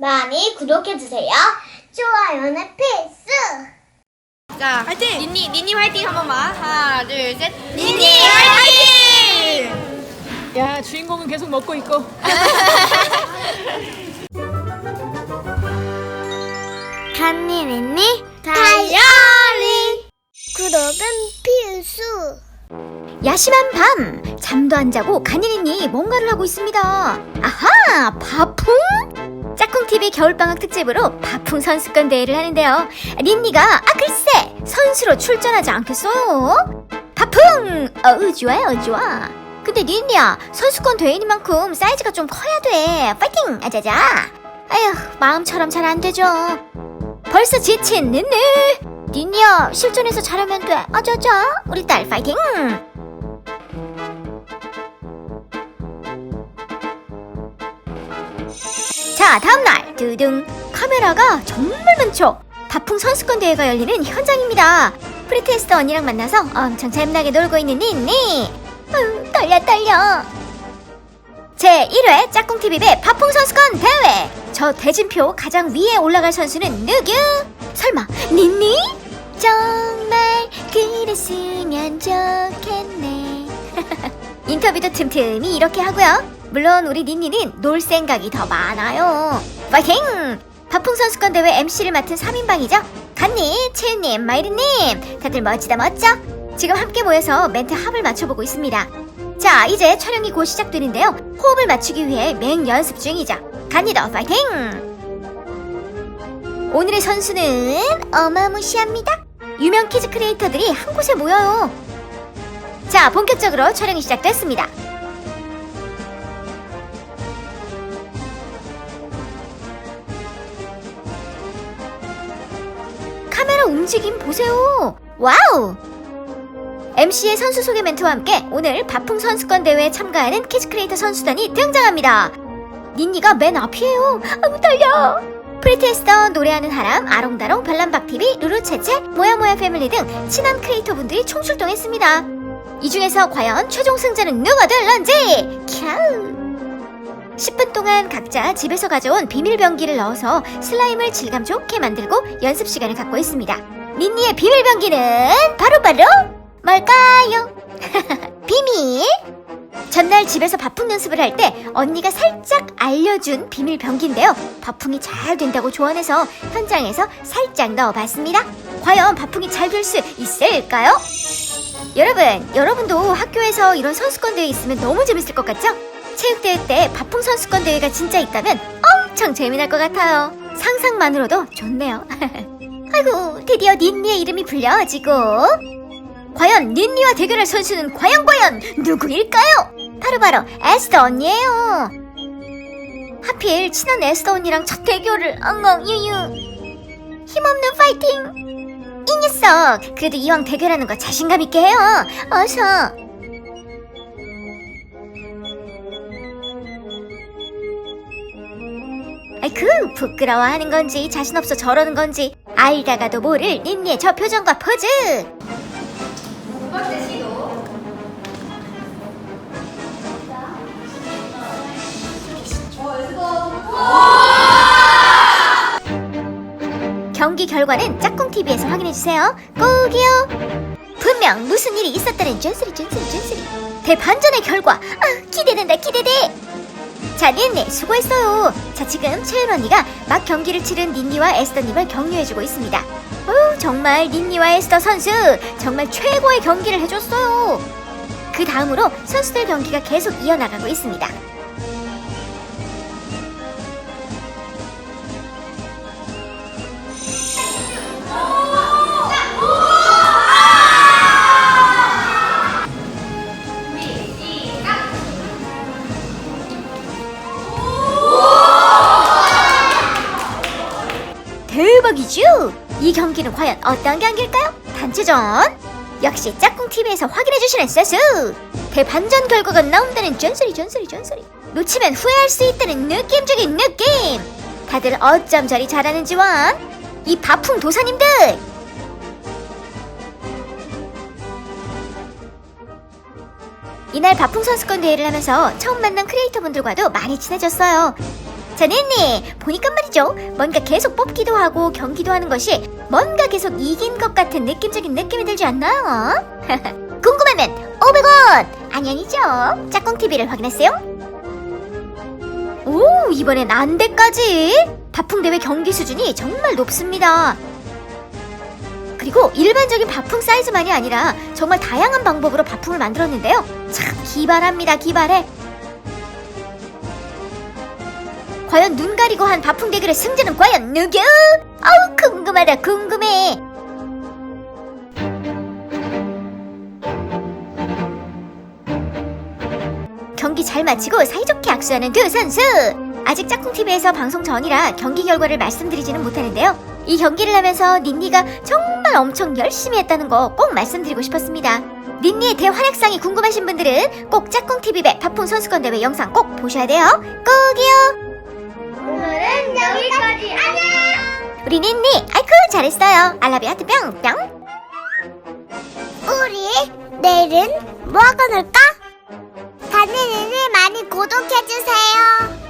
많이 구독해주세요. 좋아요는 필수! 자, 화이팅! 니니, 니니 화이팅 한 번만. 하나, 둘, 셋. 니니 화이팅! 야 주인공은 계속 먹고 있고 간니니니 다이어리 구독은 필수! 야심한 밤 잠도 안 자고 간이니니 뭔가를 하고 있습니다. 아하 바풍? 짝꿍 TV 겨울방학 특집으로 바풍 선수권 대회를 하는데요. 닌니가 아 글쎄 선수로 출전하지 않겠어요? 바풍 어우 좋아요 좋아. 근데 닌니야 선수권 대회인 만큼 사이즈가 좀 커야 돼. 파이팅 아자자. 아휴 마음처럼 잘 안 되죠. 벌써 지친 닌니. 닌니야 실전에서 잘하면 돼. 아자자 우리 딸 파이팅. 자, 다음날 두둥 카메라가 정말 많죠. 바풍 선수권 대회가 열리는 현장입니다. 프리테스트 언니랑 만나서 엄청 재미나게 놀고 있는 닌니. 아유, 떨려 떨려. 제 1회 짝꿍 TV 배 바풍 선수권 대회. 저 대진표 가장 위에 올라갈 선수는 누구? 설마 닌니? 정말 그랬으면 좋겠네. 인터뷰도 틈틈이 이렇게 하고요. 물론 우리 닌니는 놀 생각이 더 많아요. 파이팅! 바풍 선수권 대회 MC를 맡은 3인방이죠. 간니, 채윤님, 마이리님, 다들 멋지다 멋져. 지금 함께 모여서 멘트 합을 맞춰보고 있습니다. 자, 이제 촬영이 곧 시작되는데요. 호흡을 맞추기 위해 맹 연습 중이죠. 간니도 파이팅! 오늘의 선수는 어마무시합니다. 유명 키즈 크리에이터들이 한 곳에 모여요. 자, 본격적으로 촬영이 시작됐습니다. 카메라 움직임 보세요. 와우! MC의 선수 소개 멘트와 함께 오늘 바풍 선수권 대회에 참가하는 키즈 크리에이터 선수단이 등장합니다. 닌니가 맨 앞이에요. 아우 떨려. 프리테스터, 노래하는 하람, 아롱다롱, 별남박TV, 루루체체, 모야모야 패밀리 등 친한 크리에이터 분들이 총출동했습니다. 이 중에서 과연 최종 승자는 누가 될런지 캬우 10분 동안 각자 집에서 가져온 비밀 병기를 넣어서 슬라임을 질감 좋게 만들고 연습 시간을 갖고 있습니다. 닌니의 비밀 병기는 바로바로 뭘까요? 비밀! 전날 집에서 바풍 연습을 할 때 언니가 살짝 알려준 비밀 병기인데요. 바풍이 잘 된다고 조언해서 현장에서 살짝 넣어봤습니다. 과연 바풍이 잘 될 수 있을까요? 여러분, 여러분도 학교에서 이런 선수권 대회 있으면 너무 재밌을 것 같죠? 체육대회 때 바풍 선수권 대회가 진짜 있다면 엄청 재미날 것 같아요. 상상만으로도 좋네요. 아이고, 드디어 닌니의 이름이 불려지고 과연 닌니와 대결할 선수는 과연 과연 누구일까요? 바로바로 에스더 언니예요. 하필 친한 에스더 언니랑 첫 대결을 엉엉 유유 힘없는 파이팅 이 녀석 그래도 이왕 대결하는 거 자신감 있게 해요 어서 아이쿠 부끄러워하는 건지 자신 없어 저러는 건지 알다가도 모를 닌니의 저 표정과 포즈 경기 결과는 짝꿍TV에서 확인해주세요. 꼭이요. 분명 무슨 일이 있었다는 쫀소리 쫀소리 쫀소리. 대반전의 결과. 아, 기대된다 기대돼. 자, 닌니 수고했어요. 자, 지금 채연 언니가 막 경기를 치른 닌니와 에스더님을 격려해주고 있습니다. 어, 정말 닌니와 에스더 선수 정말 최고의 경기를 해줬어요. 그 다음으로 선수들 경기가 계속 이어나가고 있습니다. 이 경기는 과연 어떤 경기일까요? 단체전! 역시 짝꿍TV에서 확인해 주시는 세수! 대반전 결과가 나온다는 전소리 전소리 전소리 놓치면 후회할 수 있다는 느낌적인 느낌! 다들 어쩜 저리 잘하는지 원! 이 바풍 도사님들! 이날 바풍 선수권 대회를 하면서 처음 만난 크리에이터 분들과도 많이 친해졌어요. 자, 닌니 보니까 말이죠. 뭔가 계속 뽑기도 하고 경기도 하는 것이 뭔가 계속 이긴 것 같은 느낌적인 느낌이 들지 않나요? 궁금하면 500원! 아니 아니죠. 짝꿍 TV를 확인했어요? 오, 이번엔 안대까지! 바풍 대회 경기 수준이 정말 높습니다. 그리고 일반적인 바풍 사이즈만이 아니라 정말 다양한 방법으로 바풍을 만들었는데요. 참 기발합니다, 기발해. 과연 눈 가리고 한 바풍 대결의 승자는 과연 누구? 아우 궁금하다 궁금해. 경기 잘 마치고 사이좋게 악수하는 두 선수. 아직 짝꿍 TV에서 방송 전이라 경기 결과를 말씀드리지는 못하는데요. 이 경기를 하면서 닌니가 정말 엄청 열심히 했다는 거 꼭 말씀드리고 싶었습니다. 닌니의 대활약상이 궁금하신 분들은 꼭 짝꿍 TV 배 파풍 선수권 대회 영상 꼭 보셔야 돼요. 꼭이요. 오늘은 여기까지. 안녕. 우리 닌니 아이쿠 잘했어요. 알라비 하트 뿅뿅. 우리 내일은 뭐 하고 놀까? 다니는일 많이 구독해주세요.